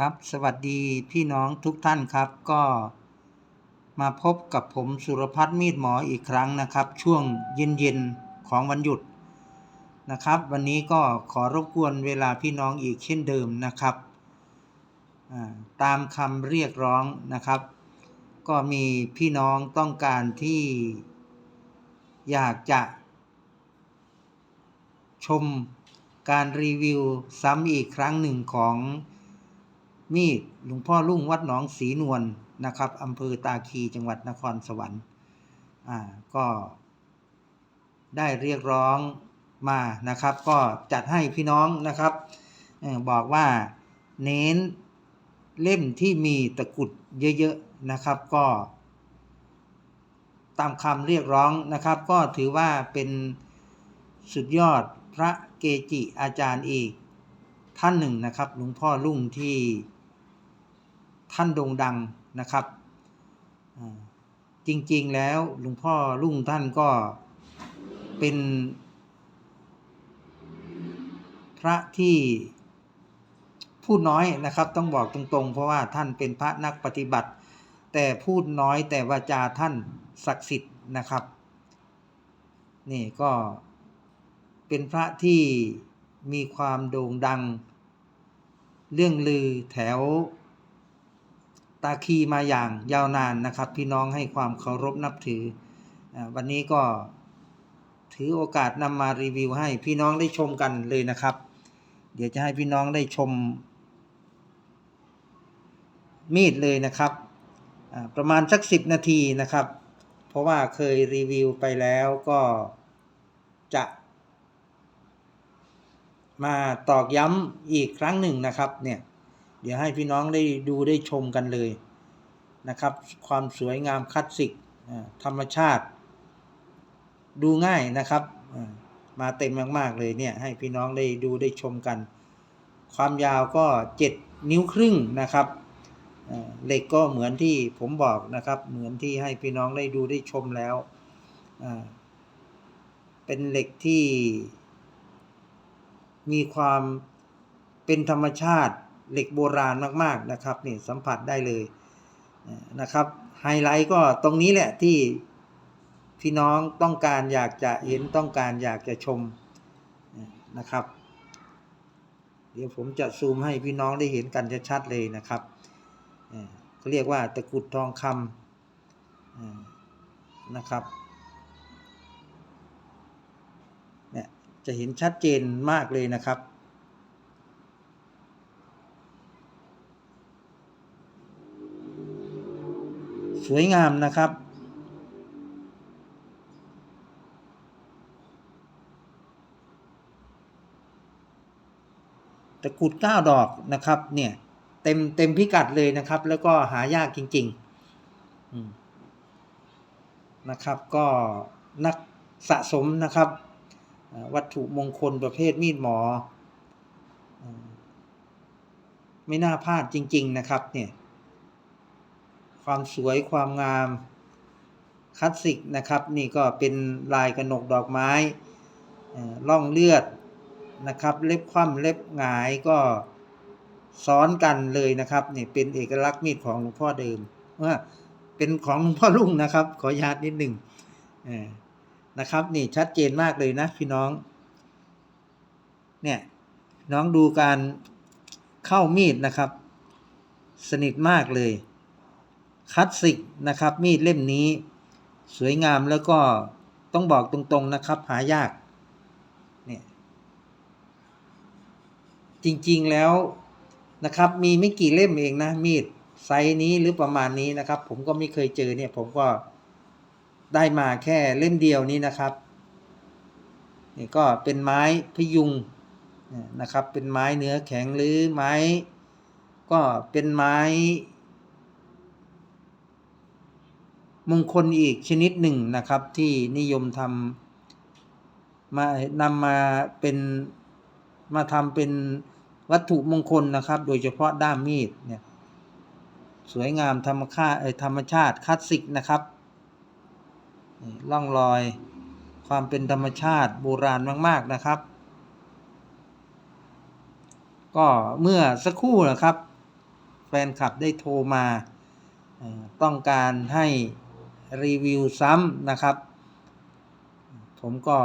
ครับ สวัสดีพี่น้องทุกท่านครับ ก็มาพบกับผมสุรพัฒน์มีดหมออีกครั้งนะครับ ช่วงเย็นๆของวันหยุดนะครับ วันนี้ก็ขอรบกวนเวลาพี่น้องอีกเช่นเดิมนะครับตามคำเรียกร้องนะครับ ก็มีพี่น้องต้องการที่อยากจะ ชมการรีวิวซ้ำอีกครั้งหนึ่งของ มีดหลวงพ่อลุ่งวัดหนองศรีนวลนะครับอำเภอตาคีจังหวัดนครสวรรค์อ่าก็ได้เรียกร้องมานะครับ ก็จัดให้พี่น้องนะครับบอกว่าเน้นเล่มที่มีตะกุดเยอะๆนะครับก็ ตามคำเรียกร้องนะครับ ก็ถือว่าเป็นสุดยอดพระเกจิอาจารย์อีกท่านหนึ่งนะครับหลวงพ่อลุ่งที่ ท่านโด่งดังนะครับจริงๆแล้วหลวงพ่อลุ่งท่านก็เป็น พระที่พูดน้อยนะครับ ต้องบอกตรงๆ เพราะว่าท่านเป็นพระนักปฏิบัติ แต่พูดน้อยแต่วาจาท่านศักดิ์สิทธิ์นะครับ นี่ก็เป็นพระที่มีความโด่งดัง เรื่องลือแถว ตาคีมาอย่างยาวนานนะครับ พี่น้องให้ความเคารพนับถือ วันนี้ก็ถือโอกาสนำมารีวิวให้พี่น้องได้ชมกันเลยนะครับ เดี๋ยวจะให้พี่น้องได้ชม มีดเลยนะครับ ประมาณสักสิบนาทีนะครับ เพราะว่าเคยรีวิวไปแล้วก็จะมาตอกย้ำอีกครั้งหนึ่งนะครับเนี่ย เดี๋ยวให้พี่น้องได้ดูได้ชมกันเลยนะครับ ความสวยงามคลาสสิกธรรมชาติ ดูง่ายนะครับ มาเต็มมาก ๆ เลยเนี่ย ให้พี่น้องได้ดูได้ชมกัน ความยาวก็ 7 นิ้วครึ่งนะครับเหล็กก็เหมือนที่ผมบอกนะครับ เหมือนที่ให้พี่น้องได้ดูได้ชมแล้ว เป็นเหล็กที่มีความเป็นธรรมชาติ เหล็กโบราณมากๆนะครับนี่สัมผัสได้เลยนะครับไฮไลท์ก็ตรงนี้แหละที่พี่น้องต้องการอยากจะเห็นต้องการอยากจะชมนะครับ เดี๋ยวผมจะซูมให้พี่น้องได้เห็นกันชัดๆเลยนะครับเขาเรียกว่าตะกุดทองคำนะครับเนี่ยจะเห็นชัดเจนมากเลยนะครับ สวยงามนะครับ ตะกุดเก้าดอกนะครับ เนี่ย เต็มเต็มพิกัดเลยนะครับ แล้วก็หายากจริงๆนะครับ ก็นักสะสมนะครับ วัตถุมงคลประเภทมีดหมอ ไม่น่าพลาดจริง ๆ นะครับ เนี่ย ความสวยความงามคลาสสิกนะครับ นี่ก็เป็นลายกระหนกดอกไม้ล่องเลือดนะครับ เล็บคว่ำเล็บหงายก็ซ้อนกันเลยนะครับนี่เป็นเอกลักษณ์มีดของหลวงพ่อเดิมว่าเป็นของหลวงพ่อลุ่งนะครับ ขออนุญาตนิดหนึ่งนะครับ นี่ชัดเจนมากเลยนะพี่น้อง เนี่ยน้องดูการเข้ามีดนะครับ สนิทมากเลย คลาสสิกนะครับ มีดเล่มนี้ สวยงามแล้วก็ต้องบอกตรงๆนะครับ หายากเนี่ยจริงๆแล้วนะครับ มีไม่กี่เล่มเองนะ มีดไซส์นี้หรือประมาณนี้นะครับ ผมก็ไม่เคยเจอเนี่ย ผมก็ได้มาแค่เล่มเดียวนี้นะครับนี่ก็เป็นไม้พยุงนะครับ เป็นไม้เนื้อแข็งหรือไม้ ก็เป็นไม้ มงคลอีกชนิดหนึ่งนะครับ ที่นิยมทำมานำมาเป็นมาทำเป็นวัตถุมงคลนะครับ โดยเฉพาะด้ามมีดเนี่ยสวยงามธรรมชาติธรรมชาติคลาสสิกนะครับร่องรอยความเป็นธรรมชาติโบราณมาก ๆนะครับ ก็เมื่อสักครู่นะครับ แฟนคลับได้โทรมาต้องการให้ รีวิวซ้ำนะครับ ผมก็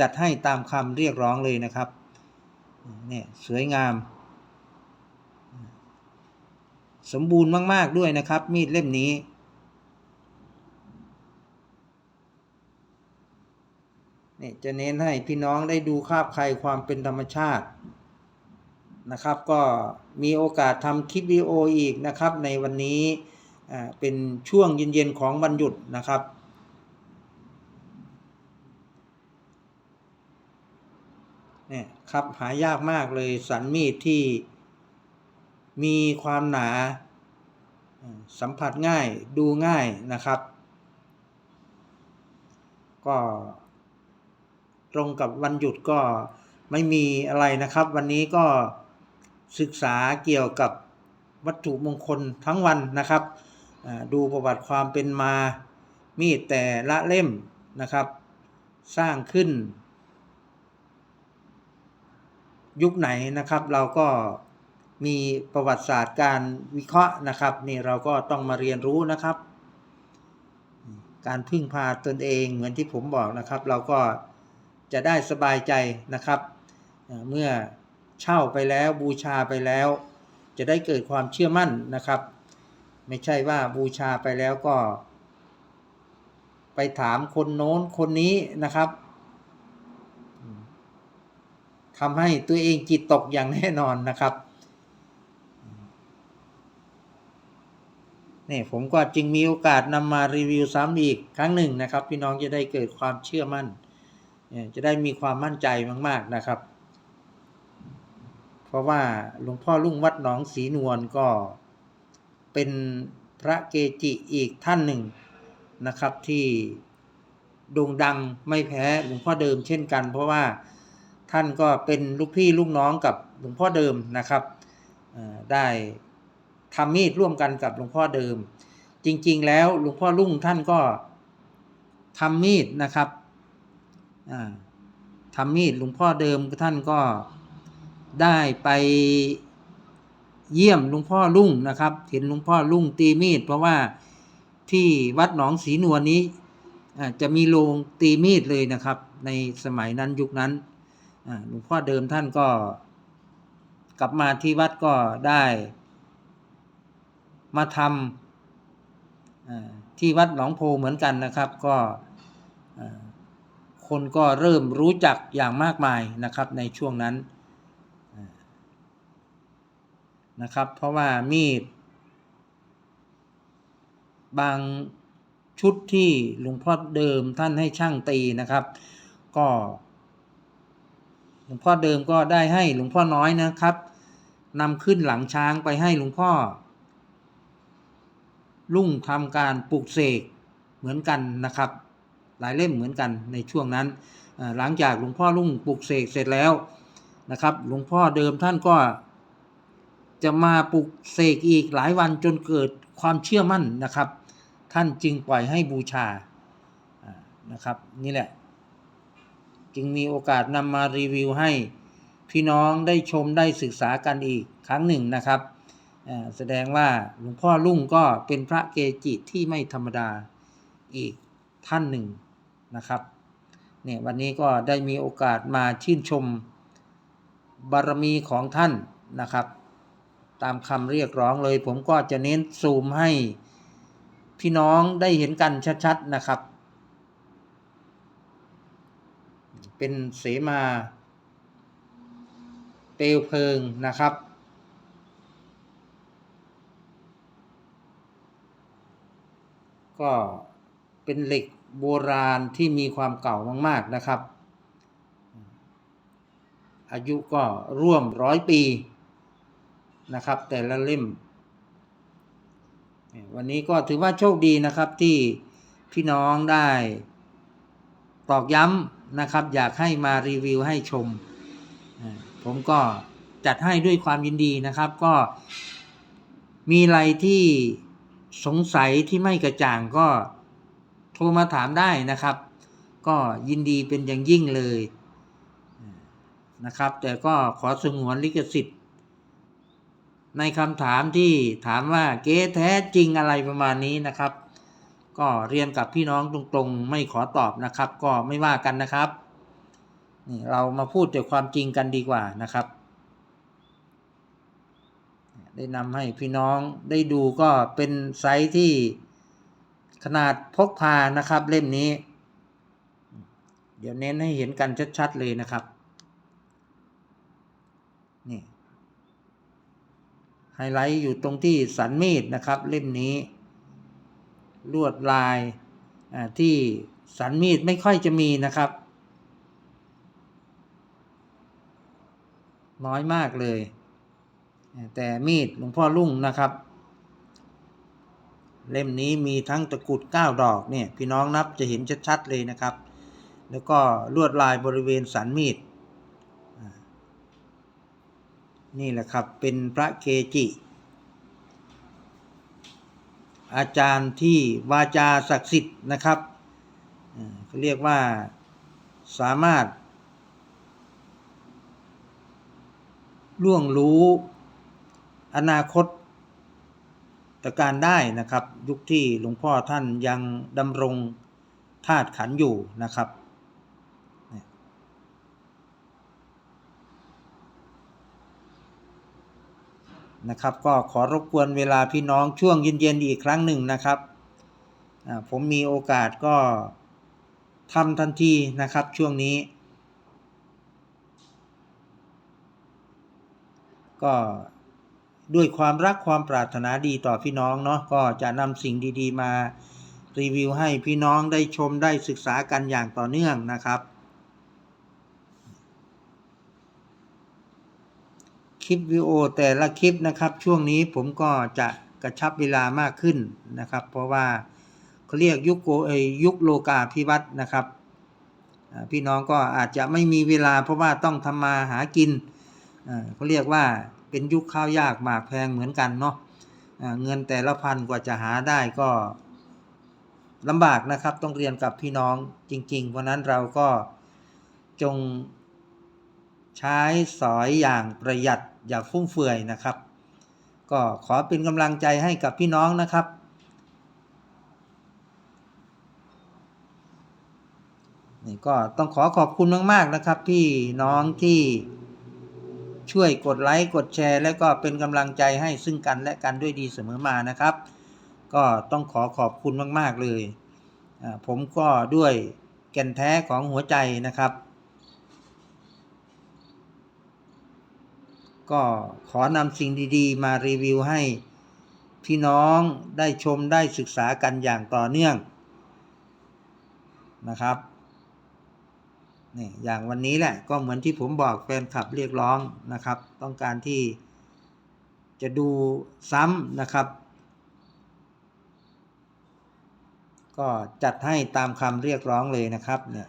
จัดให้ตามคำเรียกร้องเลยนะครับเนี่ยสวยงาม สมบูรณ์มาก ๆ ด้วยนะครับ มีดเล่มนี้เนี่ยจะเน้นให้พี่น้องได้ดูคาบใครความเป็นธรรมชาตินะครับ ก็มีโอกาสทำคลิปวิดีโออีกนะครับในวันนี้ เป็นช่วงเย็นๆของวันหยุดนะครับ เนี่ยครับหายากมากเลยสันมีดที่มีความหนา สัมผัสง่ายดูง่ายนะครับ ก็ตรงกับวันหยุดก็ไม่มีอะไรนะครับ วันนี้ก็ศึกษาเกี่ยวกับวัตถุมงคลทั้งวันนะครับ ดูประวัติความเป็นมา มีดแต่ละเล่มนะครับ สร้างขึ้น ยุคไหนนะครับ เราก็มีประวัติศาสตร์การวิเคราะห์นะครับนี่เราก็ต้องมาเรียนรู้นะครับ การพึ่งพาตนเองเหมือนที่ผมบอกนะครับ เราก็จะได้สบายใจนะครับเอ่อเมื่อเช่าไปแล้วบูชาไปแล้ว จะได้เกิดความเชื่อมั่นนะครับ ไม่ใช่ว่าบูชาไปแล้วก็ ไปถามคนโน้นคนนี้นะครับทำให้ตัวเองจิตตกอย่างแน่นอนนะครับนี่ผมก็จึงมีโอกาสนำมารีวิวซ้ำอีกครั้งหนึ่งนะครับ พี่น้องจะได้เกิดความเชื่อมั่น จะได้มีความมั่นใจมาก ๆนะครับ เพราะว่าหลวงพ่อลุ่งวัดหนองศรีนวลก็ เป็นพระเกจิอีกท่านหนึ่งนะครับที่โด่งดังไม่แพ้หลวงพ่อเดิมเช่นกัน เพราะว่าท่านก็เป็นลูกพี่ลูกน้องกับหลวงพ่อเดิมนะครับได้ทำมีดร่วมกันกับหลวงพ่อเดิม จริงๆแล้วหลวงพ่อลุ่งท่านก็ทำมีดนะครับอ่าทำมีดหลวงพ่อเดิมท่านก็ได้ไป เยี่ยมหลวงพ่อลุ่งนะครับ เห็นหลวงพ่อลุ่งตีมีด เพราะว่าที่วัดหนองศรีนวลนี้จะมีโรงตีมีดเลยนะครับ ในสมัยนั้นยุคนั้นหลวงพ่อเดิมท่านก็ กลับมาที่วัดก็ได้ มาทำที่วัดหนองโพเหมือนกันนะครับ ก็คนก็เริ่มรู้จักอย่างมากมายนะครับในช่วงนั้น นะครับ เพราะว่ามีด บางชุดที่หลวงพ่อเดิมท่านให้ช่างตีนะครับ ก็หลวงพ่อเดิมก็ได้ให้หลวงพ่อน้อยนะครับนำขึ้นหลังช้างไปให้หลวงพ่อ ลุ่งทำการปลูกเสกเหมือนกันนะครับ หลายเล่มเหมือนกันในช่วงนั้น หลังจากหลวงพ่อลุ่งปลูกเสกเสร็จแล้วนะครับ หลวงพ่อเดิมท่านก็ จะมาปลูกเสกอีกหลายวันจนเกิดความเชื่อมั่นนะครับ ท่านจึงปล่อยให้บูชานะครับนี่แหละ จึงมีโอกาสนำมารีวิวให้พี่น้องได้ชมได้ศึกษากันอีกครั้งหนึ่งนะครับแสดงว่าหลวงพ่อลุ่งก็เป็นพระเกจิที่ไม่ธรรมดาอีกท่านหนึ่งนะครับเนี่ยวันนี้ก็ได้มีโอกาสมาชื่นชมบารมีของท่านนะครับ ตามคำเรียกร้องเลย ผมก็จะเน้นซูมให้พี่น้องได้เห็นกันชัดๆนะครับ เป็นเสมาเปลวเพลิงนะครับก็เป็นเหล็กโบราณที่มีความเก่ามาก ๆ นะครับ อายุก็ร่วมร้อยปี นะครับ แต่ละเล่ม วันนี้ก็ถือว่าโชคดีนะครับที่พี่น้องได้ตอกย้ำนะครับ อยากให้มารีวิวให้ชม ผมก็จัดให้ด้วยความยินดีนะครับ ก็มีอะไรที่สงสัยที่ไม่กระจ่างก็โทรมาถามได้นะครับ ก็ยินดีเป็นอย่างยิ่งเลยนะครับ แต่ก็ขอสงวนลิขสิทธิ์ ในคำถามที่ถามว่าเก๊แท้จริงอะไรประมาณนี้นะครับ ก็เรียนกับพี่น้องตรงๆ ไม่ขอตอบนะครับ ก็ไม่ว่ากันนะครับนี่เรามาพูดแต่ความจริงกันดีกว่านะครับ ได้นำให้พี่น้องได้ดูก็เป็นไซส์ที่ขนาดพกพานะครับเล่มนี้ เดี๋ยวเน้นให้เห็นกันชัดๆเลยนะครับ นี่ ไฮไลท์อยู่ตรงที่สันมีดนะครับเล่มนี้ ลวดลายที่สันมีดไม่ค่อยจะมีนะครับ น้อยมากเลย แต่มีดหลวงพ่อลุ่งนะครับ เล่มนี้มีทั้งตะกรุด9ดอกเนี่ยพี่น้องนับจะเห็นชัดๆเลยนะครับ แล้วก็ลวดลายบริเวณสันมีด นี่แหละครับเป็นพระเกจิ อาจารย์ที่วาจาศักดิ์สิทธิ์นะครับเขาเรียกว่าสามารถล่วงรู้อนาคตตการได้นะครับ ยุคที่หลวงพ่อท่านยังดำรงธาตุขันอยู่นะครับ นะครับ ก็ขอรบกวนเวลาพี่น้องช่วงเย็นๆอีกครั้งหนึ่งนะครับ ผมมีโอกาสก็ทำทันทีนะครับช่วงนี้ ก็ด้วยความรักความปรารถนาดีต่อพี่น้องเนาะก็จะนำสิ่งดีๆมารีวิวให้พี่น้องได้ชมได้ศึกษากันอย่างต่อเนื่องนะครับ คลิปวิดีโอแต่ละคลิปนะครับ ช่วงนี้ผมก็จะกระชับเวลามากขึ้นนะครับ เพราะว่าเขาเรียกยุคโกยุคโลกาพิวัตนะครับ พี่น้องก็อาจจะไม่มีเวลาเพราะว่าต้องทำมาหากินเขาเรียกว่าเป็นยุคข้าวยากหมากแพงเหมือนกันเนาะเงินแต่ละพันกว่าจะหาได้ก็ลำบากนะครับ ต้องเรียนกับพี่น้องจริง ๆ เพราะนั้นเราก็จง ใช้สอยอย่างประหยัดอย่าฟุ่มเฟือยนะครับ ก็ขอเป็นกำลังใจให้กับพี่น้องนะครับ นี่ก็ต้องขอขอบคุณมากๆนะครับ พี่น้องที่ช่วยกดไลค์กดแชร์ และก็เป็นกำลังใจให้ซึ่งกันและกันด้วยดีเสมอมานะครับ ก็ต้องขอขอบคุณมาก ๆ เลย ผมก็ด้วยแก่นแท้ของหัวใจนะครับ ก็ขอนำสิ่งดีๆ มารีวิวให้ พี่น้องได้ชมได้ศึกษากันอย่างต่อเนื่องนะครับนี่อย่างวันนี้แหละก็เหมือนที่ผมบอกแฟนคลับเรียกร้องนะครับ ต้องการที่จะดูซ้ำนะครับ ก็จัดให้ตามคำเรียกร้องเลยนะครับเนี่ย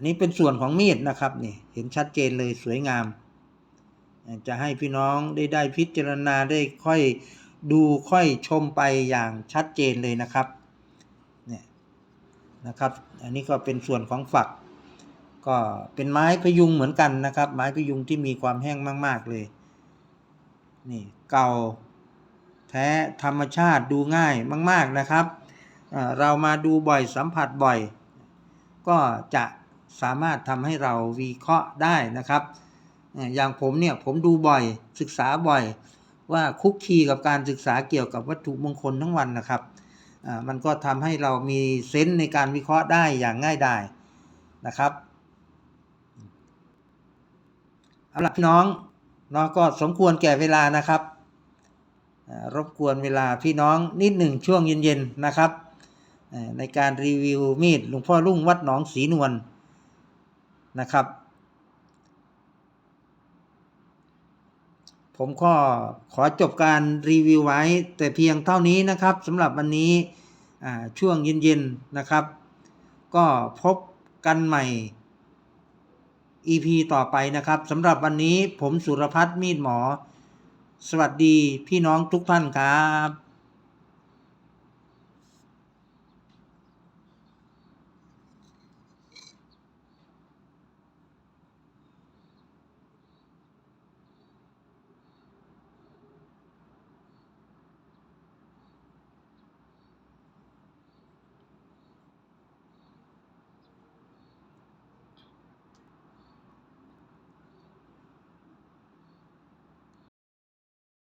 อันนี้เป็นส่วนของมีดนะครับนี่เห็นชัดเจนเลยสวยงาม จะให้พี่น้องได้ได้พิจารณาได้ค่อยดูค่อยชมไปอย่างชัดเจนเลยนะครับเนี่ยนะครับ อันนี้ก็เป็นส่วนของฝัก ก็เป็นไม้พยุงเหมือนกันนะครับ ไม้พยุงที่มีความแห้งมาก ๆเลยนี่เก่าแท้ธรรมชาติดูง่ายมาก ๆนะครับ เรามาดูบ่อยสัมผัสบ่อย ก็จะ สามารถทำให้เราวิเคราะห์ได้นะครับ อย่างผมเนี่ยผมดูบ่อยศึกษาบ่อย ว่าคุกคีกับการศึกษาเกี่ยวกับวัตถุมงคลทั้งวันนะครับมันก็ทำให้เรามีเซนส์ในการวิเคราะห์ได้อย่างง่ายดายนะครับเอาล่ะพี่น้องเนาะก็สมควรแก่เวลานะครับรบกวนเวลาพี่น้องนิดหนึ่งช่วงเย็นๆนะครับในการรีวิวมีดหลวงพ่อรุ่งวัดหนองศรีนวล นะครับ ผมก็ขอจบการรีวิวไว้แต่เพียงเท่านี้นะครับสำหรับวันนี้ช่วงเย็นๆนะครับ ก็พบกันใหม่ EP ต่อไปนะครับสำหรับวันนี้ผมสุรพัฒน์มีดหมอ สวัสดีพี่น้องทุกท่านครับ